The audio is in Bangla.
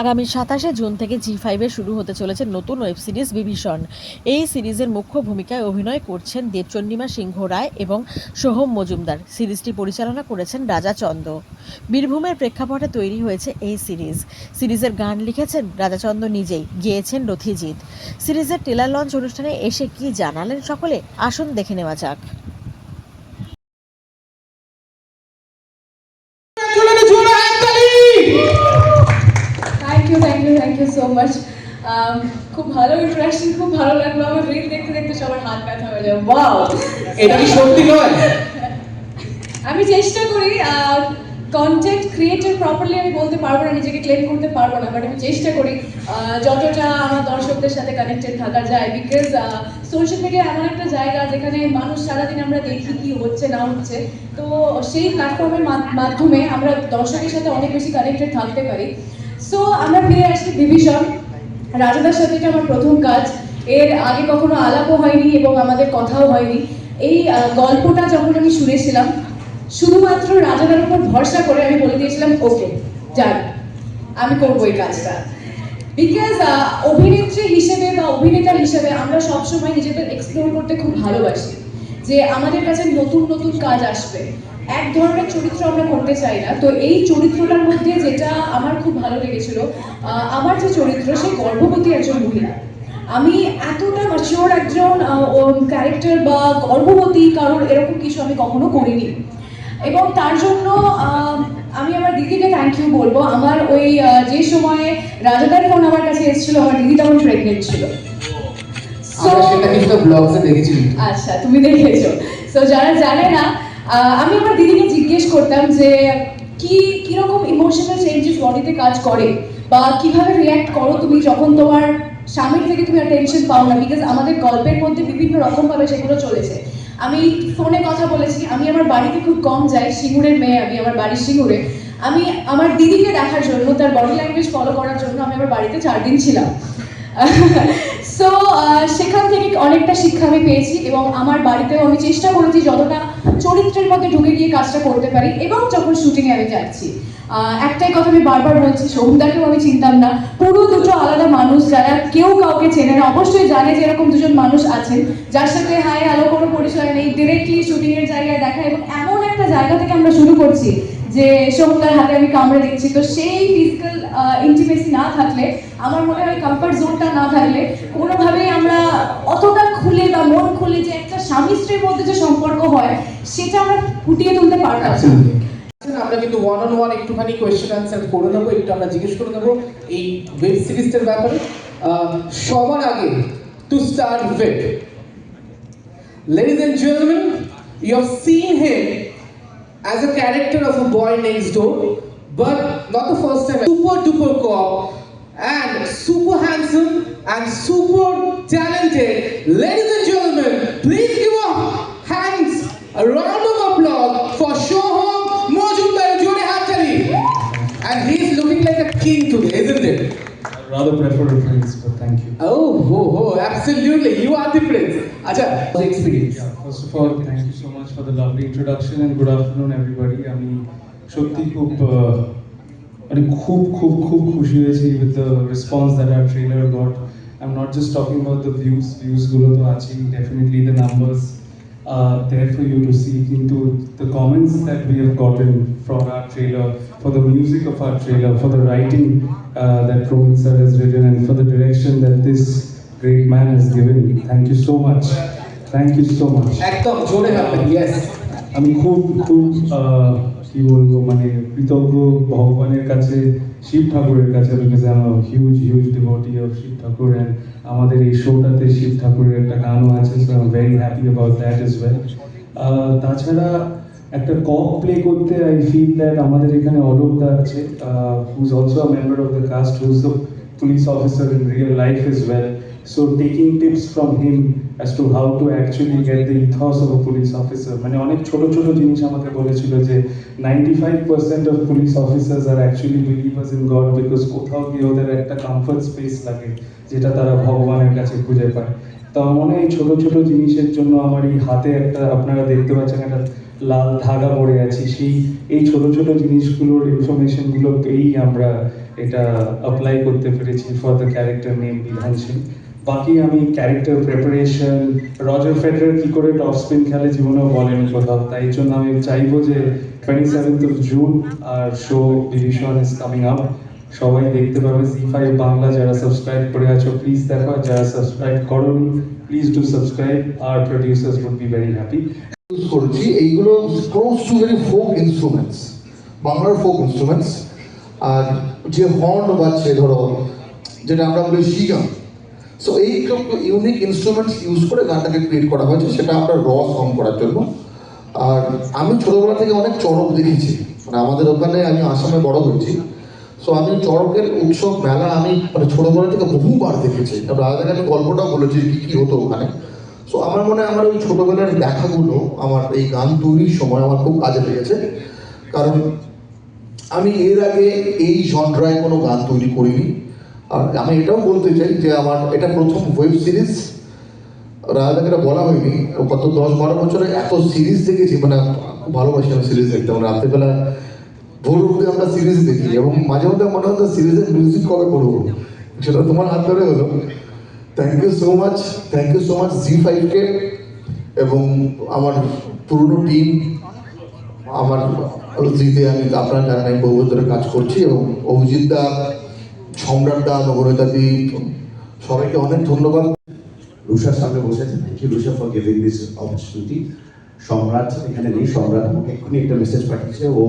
আগামী সাতাশে জুন থেকে জি ফাইভে শুরু হতে চলেছে নতুন ওয়েব সিরিজ বিভীষণ। এই সিরিজের মুখ্য ভূমিকায় অভিনয় করছেন দেবচন্ডিমা সিংহ রায় এবং সোহম মজুমদার। সিরিজটি পরিচালনা করেছেন রাজা চন্দ। বীরভূমের প্রেক্ষাপটে তৈরি হয়েছে এই সিরিজ। সিরিজের গান লিখেছেন রাজাচন্দ নিজেই, গেয়েছেন রথিজিৎ। সিরিজের টেলার লঞ্চ অনুষ্ঠানে এসে কি জানালেন সকলে, আসুন দেখে নেওয়া যাক। মাচ Um, খুব ভালো ইন্টারাকশন খুব ভালো লাগল। আমার রিল দেখতে দেখতে সবার হাত ব্যথা হয়ে যায়। ওয়াও এটা কি সত্যি নয়? আমি চেষ্টা করি কন্টেন্ট ক্রিয়েটর প্রপারলি আমি বলতে পারব না নিজেকে ক্লেম করতে পারব না বাট আমি চেষ্টা করি যতটা আমার দর্শকদের সাথে কানেক্টেড থাকা যায় বিকজ সোশ্যাল মিডিয়া এমন একটা জায়গা যেখানে মানুষ সারাদিন আমরা দেখি কি হচ্ছে না হচ্ছে। তো সেই প্ল্যাটফর্মের মাধ্যমে আমরা দর্শকের সাথে অনেক বেশি কানেক্টেড থাকতে পারি। সো আমরা ফিরে আসছি ডিভিশন রাজাদার সাথে এটা আমার প্রথম কাজ। এর আগে কখনো আলাপও হয়নি এবং আমাদের কথাও হয়নি। এই গল্পটা যখন আমি শুনেছিলাম, শুধুমাত্র রাজাদার উপর ভরসা করে আমি বলে দিয়েছিলাম, ওকে, যান, আমি করব এই কাজটা। বিকজ অভিনেত্রী হিসেবে বা অভিনেতা হিসেবে আমরা সবসময় নিজেদের এক্সপ্লোর করতে খুব ভালোবাসি। যে আমাদের কাছে নতুন নতুন কাজ আসবে। এক ধরনের চরিত্র আমরা করতে চাই না। তো এই চরিত্রটার মধ্যে যেটা আমার খুব ভালো লেগেছিল আমার যে চরিত্র সে গর্ভবতী একজন মহিলা। আমি এতটা ম্যাচিওর একজন ক্যারেক্টার বা গর্ভবতী কারোর এরকম কিছু আমি কখনো করিনি। এবং তার জন্য আমি আমার দিদিকে থ্যাংক ইউ বলব। আমার ওই যে সময়ে রাজাদার ফোন আমার কাছে এসেছিল আমার দিদি তখন প্রেগনেন্ট ছিল। সেটা কিছুটা ব্লগসে দেখেছি। আচ্ছা তুমি দেখেছ। তো যারা জানে না আমি আমার দিদিকে জিজ্ঞেস করতাম যে, কি কীরকম ইমোশনাল চেঞ্জেস বডিতে কাজ করে? বা কীভাবে রিয়্যাক্ট করো তুমি যখন তোমার স্বামীর থেকে তুমি টেনশন পাও না? বিকজ আমাদের গল্পের মধ্যে বিভিন্ন রকম ভাবে সেগুলো চলেছে। আমি ফোনে কথা বলেছি, আমি আমার বাড়িতে খুব কম যাই, সিঙ্গুরের মেয়ে আমি আমার বাড়ির সিঙ্গুরে। আমি আমার দিদিকে দেখার জন্য, তার বডি ল্যাঙ্গুয়েজ ফলো করার জন্য আমি আমার বাড়িতে চার দিন ছিলাম। সো সেখান থেকে অনেকটা শিক্ষা আমি পেয়েছি এবং আমার বাড়িতেও আমি চেষ্টা করেছি যতটা চরিত্রের মধ্যে ঢুকে গিয়ে কাজটা করতে পারি এবং যখন শুটিংয়ে আমি যাচ্ছি। একটাই কথা আমি বারবার বলছি সৌমদাকেও আমি চিনতাম না। পুরো দুটো আলাদা মানুষ, যারা কেউ কাউকে চেনে না, অবশ্যই জানে যে এরকম দুজন মানুষ আছেন, যার সাথে হাই আলো কোনো পরিচয় নেই ডিরেক্টলি শুটিং এর জায়গায় দেখা এবং এমন একটা জায়গা থেকে আমরা শুরু করছি যে সৌমদার হাতে আমি কামড়ে দিচ্ছি তো সেই ফিজিক্যাল ইন্টিমেসি না থাকলে আমার মনে হয় কমফর্ট জোনটা না থাকলে কোনোভাবেই আমরা অতটা খুলে বা মন খুলে যে একটা স্বামী স্ত্রীর মধ্যে যে সম্পর্ক হয় সেটা আমরা ফুটিয়ে তুলতে পারতাম না। আমরা কিন্তু ওয়ান অন ওয়ান একটুখানি কোয়েশ্চেন অ্যান্সার করে নেব একটু আমরা জিজ্ঞেস করে নেব এই ওয়েব সিরিজটার ব্যাপারে আহ, সবার আগে to start with Ladies and gentlemen, you have seen him as a character of a boy next door, but not the first time. Super duper cop and super handsome and super talented. Ladies and gentlemen, Oh, ho, ho, absolutely. You are the prince. Acha, the experience. Yeah, first of all, thank you so much for the lovely introduction and good afternoon everybody. আমি সত্যি খুব আহ, মানে খুব খুব খুব খুশি হয়েছি with the response that our trailer got. I'm not just talking about the views, views গুলো তো আছেই, definitely the numbers are there for you to see কিন্তু the comments that we have gotten from our trailer, for the music of our trailer, for the writing uh, that Rohit sir has written and for the direction that this great man has given. me. Thank you so much. Thank you so much. একদম জোরে হাতে ইয়েস আমি খুব খুব কি বলব মানে কৃতজ্ঞ ভগবানের কাছে শিব ঠাকুরের কাছে because I am huge huge devotee of Shiv Thakur and আমাদের এই শোটাতে শিব ঠাকুরের একটা গানও আছে so I am very happy about that as well তাছাড়া একটা কক প্লে করতে আই ফিল দ্যাট আমাদের এখানে অলোকদা আছে who's also a member of the cast who's the police officer in real life is well so taking tips from him as to how to actually get the ethos of a police officer মানে অনেক ছোট ছোট জিনিস আমাকে বলেছিল যে ninety five percent of police officers are actually believers in God because কোথাও গিয়ে ওদের একটা কমফর্ট স্পেস লাগে যেটা তারা ভগবানের কাছে খুঁজে পায়। তো মনে এই ছোট ছোট জিনিসের জন্য আমার এই হাতে একটা, আপনারা দেখতে পাচ্ছেন একটা লাল ধাগা পরে আছি। সেই, এই ছোট ছোট জিনিসগুলোর ইনফরমেশনগুলো পেয়েই আমরা এটা অ্যাপ্লাই করতে পেরেছি ফর দ্য ক্যারেক্টার নেম বিধান সিং বাকি আমি ক্যারেক্টার প্রিপারেশন রজার ফেডারার কি করে টপ স্পিন খেলে জীবনেও বলেন কোথাও, তাই জন্য আমি চাইব যে twenty seventh of June our show division is coming up সবাই দেখতে পাবে জি ফাইভ বাংলা যারা সাবস্ক্রাইব করে আছো প্লিজ দেখো যারা সাবস্ক্রাইব করোনি please do subscribe R producers would be very happy করেছি, এইগুলো close to very folk instruments বাংলার ফোক ইনস্ট্রুমেন্টস আর যে হর্ন বাজছে ধরো, যেটা আমরা বলি শিগম সো এই ইউনিক ইনস্ট্রুমেন্টস ইউজ করে গানটাকে ক্রিয়েট করা হয়েছে, সেটা আমরা র সং করার জন্য। আর আমি ছোটবেলা থেকে অনেক চড়ক দেখেছি। মানে আমাদের ওখানে আমি আসামে বড় হয়েছি। সো আমি চড়কের উৎসব মেলা আমি মানে ছোটবেলা থেকে বহুবার দেখেছি। তারপর আগে আমি গল্পটাও বলেছি কি কি হতো ওখানে। সো আমার মনে হয় আমার ওই ছোটবেলার দেখাগুলো আমার এই গান তৈরির সময় আমার খুব কাজে লেগেছে। কারণ আমি এর আগে এই জনরায় কোনো গান তৈরি করিনি। আমি এটাও বলতে চাই যে আমার এটা প্রথম ওয়েব সিরিজ এটা বলা হয়নি। গত দশ বারো বছরে এত সিরিজ দেখেছি মানে ভালোবাসি আমি সিরিজ দেখতে। মানে রাত্রিবেলা ভোর অব্দি আমরা সিরিজ দেখি এবং মাঝে মধ্যে মনে হতো সিরিজের মিউজিক কবে করব। সেটা তোমার হাত ধরে হলো। Thank you so much thank you so much Zee ফাইভকে এবং আমার পুরনো টিম আমার জিতে আমি আপনার জানেন বহু ধরে কাজ করছি এবং অভিজিৎ দা সম্রাট নগরতা দি সবাইকে অনেক ধন্যবাদ। রুষার সামনে বসে আছেন thank you Rusha for giving this opportunity Samrat, এখানে নেই, সম্রাট, আমাকে এক্ষুনি একটা মেসেজ পাঠিয়েছে। ও